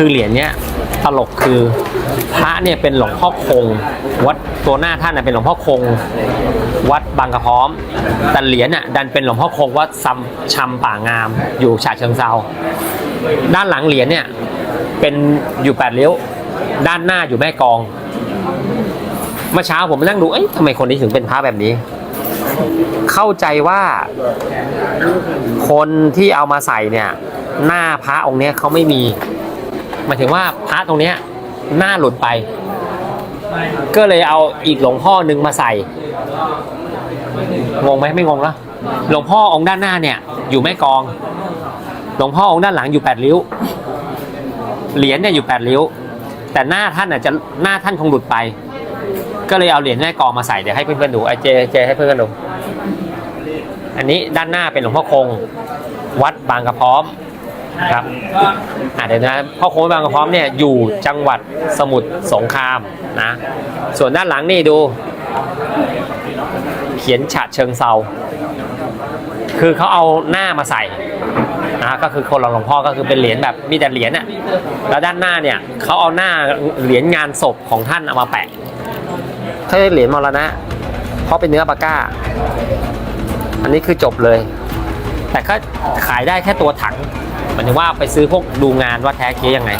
คือเหรียญเนี้ยตลกคือพระเนี่ยเป็นหลวงพ่อคง วัดตัวหน้าท่านน่ะเป็นหลวงพ่อคง วัดบางกระพร้อม แต่เหรียญน่ะดันเป็นหลวงพ่อคงวัดซัมชำป่างาม อยู่ฉะเชิงเซาด้านหลังเหรียญเนี่ยเป็นอยู่แปดเลี้ยว ด้านหน้าอยู่แม่กองเมื่อเช้าผมนั่งดูเอ๊ะทำไมคนนี้ถึงเป็นพระแบบนี้ เข้าใจว่าคนที่เอามาใส่เนี่ย หน้าพระองค์เนี้ยเขาไม่มี หมายถึงว่าพระตรงเนี้ยหน้าหลุดไป ก็เลยเอาอีกหลวงพ่อหนึ่งมาใส่ งงไหมไม่งงแล้วหลวงพ่อองค์ด้านหน้าเนี่ย อยู่แม่กอง หลวงพ่อองค์ด้านหลังอยู่แปดริ้ว เหรียญเนี่ยอยู่แปดริ้ว แต่หน้าท่านอาจจะหน้าท่านคงหลุดไป ก็เลยเอาเหรียญแม่กองมาใส่เดี๋ยวให้เพื่อนๆดูไอเจเจให้เพื่อนๆดูอันนี้ด้านหน้าเป็นหลวงพ่อคง วัดบางกระพร้อม ครับอะเดี๋ยวนะพ่อโคงบางกระพร้อมเนี่ยอยู่จังหวัดสมุทรสงครามนะ ส่วนด้านหลังนี่ดู เขียนฉะเชิงเซาคือเขาเอาหน้ามาใส่นะก็คือคนหลวงพ่อก็คือเป็นเหรียญแบบมีแต่เหรียญอะแล้วด้านหน้าเนี่ยเขาเอาหน้าเหรียญงานศพของท่านเอามาแปะเขาเรียกเหรียญมรณะเพราะเป็นเนื้อปากก้า อันนี้คือจบเลย แต่ก็ขายได้แค่ตัวถัง หมายถึงว่าไปซื้อพวกดูงานว่าแท้เคียยังไง